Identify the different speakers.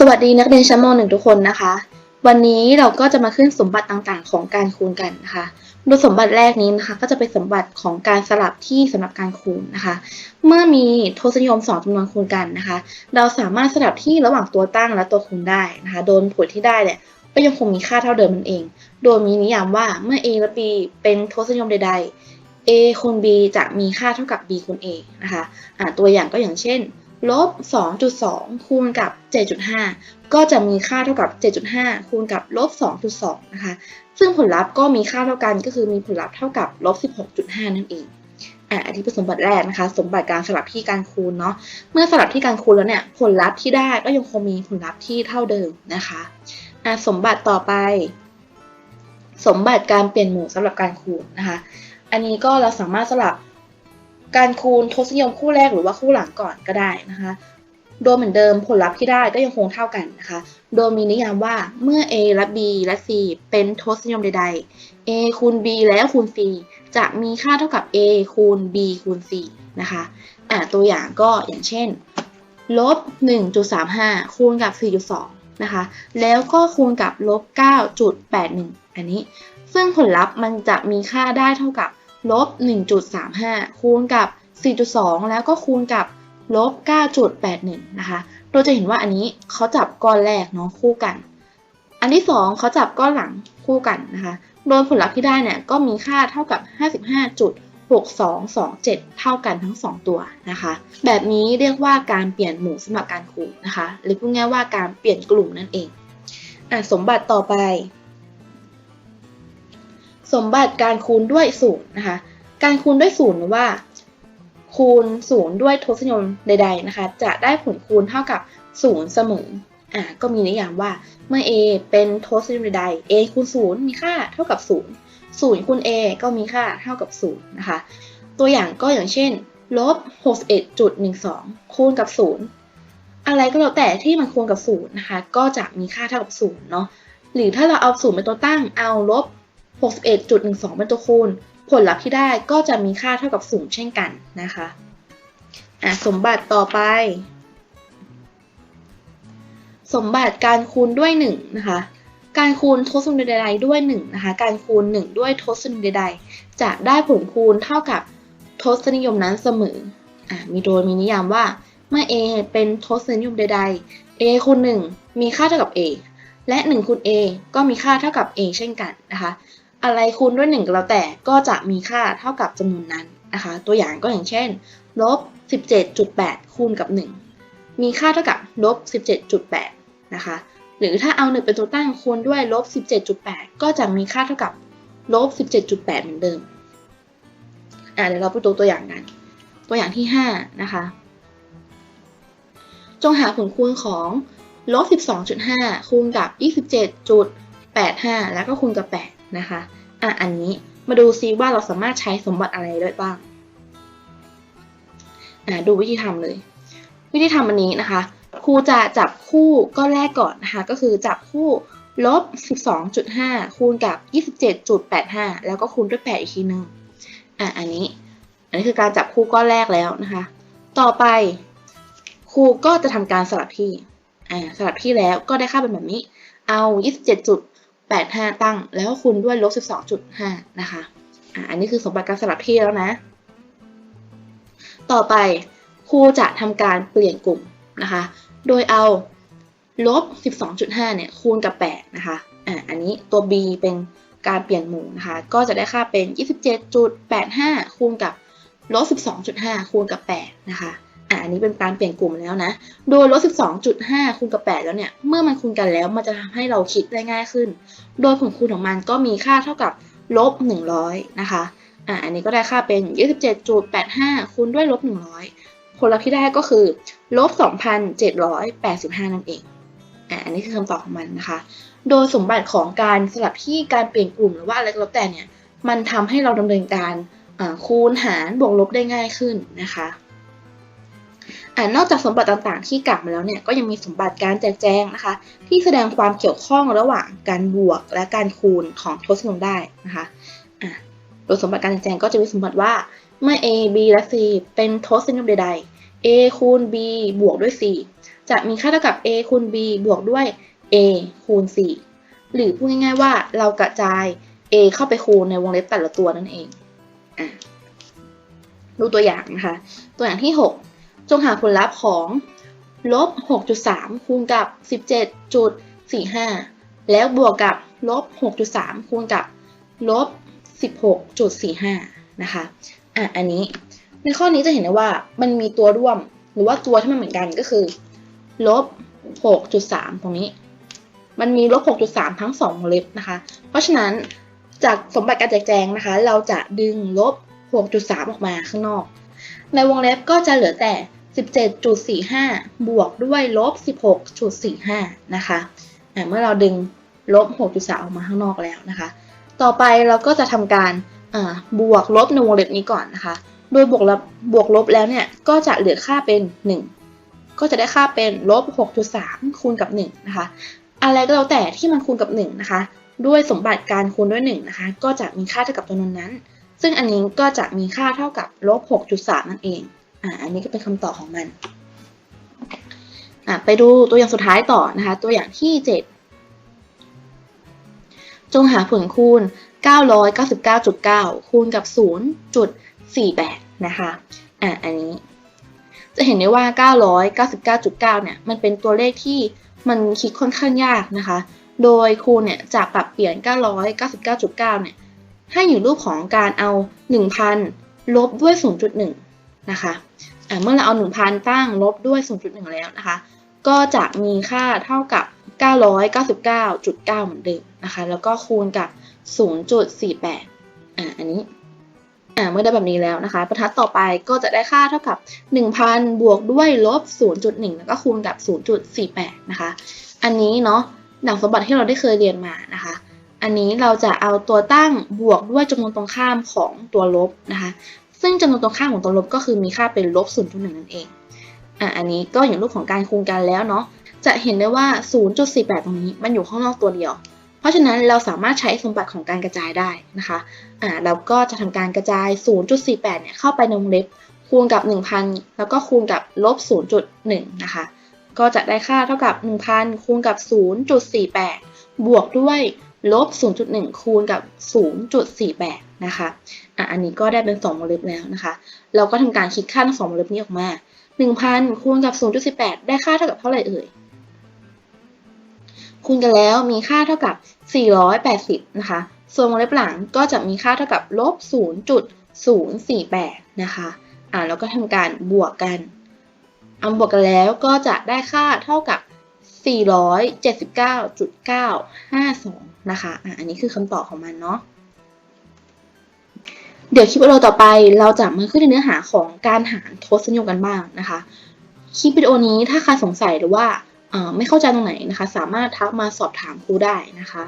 Speaker 1: สวัสดีนักเรียนชั้นม .1 ทุกคนนะคะ วันนี้เราก็จะมาขึ้นสมบัติต่างๆ ของการคูณกันนะคะโดยสมบัติแรกนี้นะคะ ก็จะเป็นสมบัติของการสลับที่สำหรับการคูณนะคะ เมื่อมีทศนิยมสองจำนวนคูณกันนะคะ เราสามารถสลับที่ระหว่างตัวตั้งและตัวคูณได้นะคะ โดยผลที่ได้เนี่ยก็ยังคงมีค่าเท่าเดิมนั่นเอง โดยมีนิยามว่าเมื่อ a และ b เป็นทศนิยมใด ๆ a คูณ b จะมีค่าเท่ากับ b คูณ a นะคะอ่าตัวอย่างก็อย่างเช่น ลบ 2.2 คูณกับ 7.5 ก็จะมีค่าเท่ากับ 7.5 คูณกับลบ 2.2 นะคะ ซึ่งผลลัพธ์ก็มีค่าเท่ากันก็คือมีผลลัพธ์เท่ากับลบ 16.5 นั่นเองอ่าอันนี้เป็นสมบัติแรกนะคะ สมบัติการสลับที่การคูณเนาะ เมื่อสลับที่การคูณแล้วเนี่ย ผลลัพธ์ที่ได้ก็ยังคงมีผลลัพธ์ที่เท่าเดิมนะคะอ่าสมบัติต่อไป สมบัติการเปลี่ยนหมู่สำหรับการคูณนะคะ อันนี้ก็เราสามารถสลับ การคูณทศนิยมคู่แรกหรือว่าคู่หลังก่อนก็ได้นะคะ โดยเหมือนเดิมผลลัพธ์ที่ได้ก็ยังคงเท่ากันนะคะ โดยมีนิยามว่าเมื่อ a และ b และ c เป็นทศนิยมใด ๆ a คูณ b แล้วคูณ c จะมีค่าเท่ากับ a คูณ b คูณ c นะคะอ่าตัวอย่างก็อย่างเช่นลบ 1.35 คูณกับ 4.2 นะคะ แล้วก็คูณกับลบ 9.81 อันนี้ ซึ่งผลลัพธ์มันจะมีค่าได้เท่ากับ ลบ 1.35 คูณกับ 4.2 แล้วก็คูณกับลบ 9.81 นะคะโดยจะเห็นว่าอันนี้เขาจับก้อนแรกเนาะคู่กัน อันที่ 2เขาจับก้อนหลังคู่กันนะคะ โดยผลลัพธ์ที่ได้เนี่ยก็มีค่าเท่ากับ 55.6227 เท่ากันทั้ง 2 ตัวนะคะ แบบนี้เรียกว่าการเปลี่ยนหมู่สำหรับการคูณนะคะ หรือพูดง่ายว่าการเปลี่ยนกลุ่มนั่นเองอสมบัติต่อไป สมบัติการคูณด้วยศูนย์นะคะ การคูณด้วยศูนย์หรือว่า คูณศูนย์ด้วยทศนิยมใด ๆนะคะ จะได้ผลคูณเท่ากับศูนย์เสมออ่าก็มีนิยามว่าเมื่อ a เป็นทศนิยมใดๆ a คูณศูนย์มีค่าเท่ากับศูนย์ศูนย์คูณ a ก็มีค่าเท่ากับศูนย์นะคะ ตัวอย่างก็อย่างเช่นลบ61.12 คูณกับศูนย์อะไรก็แล้วแต่ที่มันคูณกับศูนย์นะคะ ก็จะมีค่าเท่ากับศูนย์เนาะหรือถ้าเราเอาศูนย์เป็นตัวตั้งเอาลบ 61.12 เป็นตัวคูณ ผลลัพธ์ที่ได้ก็จะมีค่าเท่ากับศูนย์เช่นกันนะคะอะสมบัติต่อไป สมบัติการคูณด้วย1นะคะ การคูณทศนิยมใดๆด้วย1นะคะ การคูณ 1 ด้วยทศนิยมใดๆจะได้ผลคูณเท่ากับทศนิยมนั้นเสมออะมีโดยมีนิยามว่าเมื่อ a เป็นทศนิยมใดๆ a คูณ 1 มีค่าเท่ากับ a และ 1คูณ a ก็มีค่าเท่ากับ a เช่นกันนะคะ อะไรคูณด้วย1ก็แล้วแต่ก็จะมีค่าเท่ากับจำนวนนั้นนะคะ ตัวอย่างก็อย่างเช่นลบ17.8 คูณกับ 1 มีค่าเท่ากับลบ17.8 นะคะ หรือถ้าเอา1เป็นตัวตั้งคูณด้วยลบ17.8 ก็จะมีค่าเท่ากับลบ17.8 เหมือนเดิม อ่าเดี๋ยวเราไปดูตัวอย่างกัน ตัวอย่างที่ 5 นะคะ จงหาผลคูณของลบ12.5 คูณกับ 27.85 แล้วก็คูณกับ 8 นะคะอะอันนี้มาดูซิว่าเราสามารถใช้สมบัติอะไรได้บ้างอะดูวิธีทำเลย วิธีทำอันนี้นะคะครูจะจับคู่ก้อนแรกก่อนนะคะ ก็คือจับคู่ลบ 12.5 คูณกับ 27.85 แล้วก็คูณด้วย 8 อีกทีนึงอะอันนี้ อันนี้คือการจับคู่ก้อนแรกแล้วนะคะ ต่อไปครูก็จะทำการสลับที่อ่าสลับที่แล้วก็ได้ค่าเป็นแบบนี้ เอา 27.85 85 ตั้ง แล้วคูณด้วยลบ 12.5 นะคะอ่าอันนี้คือสมบัติการสลับที่แล้วนะ ต่อไปครูจะทำการเปลี่ยนกลุ่มนะคะ โดยเอาลบ 12.5 เนี่ยคูณกับ 8 นะคะอ่าอันนี้ตัว b เป็นการเปลี่ยนหมู่นะคะ ก็จะได้ค่าเป็น 27.85 คูณกับลบ 12.5 คูณกับ 8 นะคะ อ่าอันนี้เป็นการเปลี่ยนกลุ่มแล้วนะ โดยลบ12.5 คูณกับ 8 แล้วเนี่ย เมื่อมันคูณกันแล้วมันจะทำให้เราคิดได้ง่ายขึ้น โดยผลคูณของมันก็มีค่าเท่ากับลบ 100 นะคะ อ่าอันนี้ก็ได้ค่าเป็น 27.85 คูณด้วยลบ 100 ผลลัพธ์ที่ได้ก็คือลบ 2,785 นั่นเอง อ่าอันนี้คือคำตอบของมันนะคะ โดยสมบัติของการสลับที่การเปลี่ยนกลุ่มหรือว่าอะไรก็แล้วแต่เนี่ย มันทำให้เราดำเนินการคูณหารบวกลบได้ง่ายขึ้นนะคะ อนอกจากสมบัติต่างๆ ที่กล่าวมาแล้วเนี่ยก็ยังมีสมบัติการแจกแจงนะคะ ที่แสดงความเกี่ยวข้องระหว่างการบวกและการคูณของทศนิยมได้นะคะโดยสมบัติการแจกแจงก็จะมีสมบัติว่าเมื่อ a b และ c เป็นทศนิยมใดๆ a คูณ b บวกด้วย c จะมีค่าเท่ากับ a คูณ b บวกด้วย a คูณ c หรือพูดง่ายๆว่าเรากระจาย a เข้าไปคูณในวงเล็บแต่ละตัวนั่นเองอดูตัวอย่างนะคะ ตัวอย่างที่ 6 จงหาผลลัพธ์ของลบ 6.3 คูณกับ 17.45 แล้วบวกกับลบ 6.3 คูณกับลบ 16.45 นะคะ อะ อันนี้ ในข้อนี้จะเห็นได้ว่ามันมีตัวร่วม หรือว่าตัวที่มันเหมือนกันก็คือ ลบ 6.3 ตรงนี้ มันมีลบ 6.3 ทั้ง2วงเล็บนะคะ เพราะฉะนั้นจากสมบัติการแจกแจงนะคะ เราจะดึงลบ 6.3 ออกมาข้างนอก ในวงเล็บก็จะเหลือแต่ 17.45 บวกด้วยลบ 16.45 นะคะอะเมื่อเราดึงลบ 6.3 ออกมาข้างนอกแล้วนะคะ ต่อไปเราก็จะทำการบวกลบในวงเล็บนี้ก่อนนะคะ โดยบวกลบบวกลบแล้วเนี่ย ก็จะเหลือค่าเป็น 1 ก็จะได้ค่าเป็นลบ 6.3 คูณกับ 1 นะคะ อะไรก็แล้วแต่ที่มันคูณกับ 1 นะคะ ด้วยสมบัติการคูณด้วย 1 นะคะ ก็จะมีค่าเท่ากับจำนวนนั้น ซึ่งอันนี้ก็จะมีค่าเท่ากับลบ 6.3 นั่นเอง อ่าอันนี้ก็เป็นคำตอบของมันอ่าไปดูตัวอย่างสุดท้ายต่อนะคะ ตัวอย่างที่ 7 จงหาผลคูณ 999.9 คูณกับ 0.48 นะคะอ่าอันนี้ จะเห็นได้ว่า 999.9 เนี่ย มันเป็นตัวเลขที่มันคิดค่อนข้างยากนะคะ โดยครูเนี่ยจะปรับเปลี่ยน 999.9 เนี่ย ให้อยู่รูปของการเอา 1,000 ลบด้วย 0.1 นะคะอ่า เมื่อเราเอา 1,000 ตั้งลบด้วย 0.1 แล้วนะคะ ก็จะมีค่าเท่ากับ 999.9 เหมือนเดิมนะคะ แล้วก็คูณกับ 0.48 อ่า อันนี้ อ่า เมื่อได้แบบนี้แล้วนะคะ บรรทัดต่อไปก็จะได้ค่าเท่ากับ 1,000 บวกด้วยลบ 0.1 แล้วก็คูณกับ 0.48 นะคะ อันนี้เนาะหนังสมบัติที่เราได้เคยเรียนมานะคะ อันนี้เราจะเอาตัวตั้งบวกด้วยจำนวนตรงข้ามของตัวลบนะคะ ซึ่งจำนวนตรงข้ามของตัวลบก็คือมีค่าเป็นลบ0.1นั่นเองอะอันนี้ก็อย่างรูปของการคูณกันแล้วเนาะจะเห็นได้ว่า 0.48 ตรงนี้มันอยู่ข้างนอกตัวเดียว เพราะฉะนั้นเราสามารถใช้สมบัติของการกระจายได้นะคะอ่าเราก็จะทำการกระจาย 0.48 เนี่ยเข้าไปในวงเล็บคูณกับ 1,000 แล้วก็คูณกับลบ 0.1 นะคะ ก็จะได้ค่าเท่ากับ 1,000 คูณกับ 0.48 บวกด้วย ลบ 0.1 คูณกับ 0.48 นะคะอะอันนี้ก็ได้เป็น2วงเล็บแล้วนะคะ เราก็ทำการคิดค่าทั้งสองวงเล็บนี้ออกมา 1,000 คูณกับ0.18ได้ค่าเท่ากับเท่าไหร่เอ่ย คูณกันแล้วมีค่าเท่ากับ 480 นะคะ ส่วนวงเล็บหลังก็จะมีค่าเท่ากับลบ 0.048 นะคะ อ่าแล้วก็ทำการบวกกันเอาบวกกันแล้วก็จะได้ค่าเท่ากับ 479.952 นะคะอ่าอันนี้คือคำตอบของมันเนาะเดี๋ยวคลิปวิดีโอต่อไปเราจะมาขึ้นในเนื้อหาของการหารทศนิยมกันบ้างนะคะ คลิปวิดีโอนี้ถ้าใครสงสัยหรือว่าอ่อไม่เข้าใจตรงไหนนะคะ สามารถทักมาสอบถามครูได้นะคะ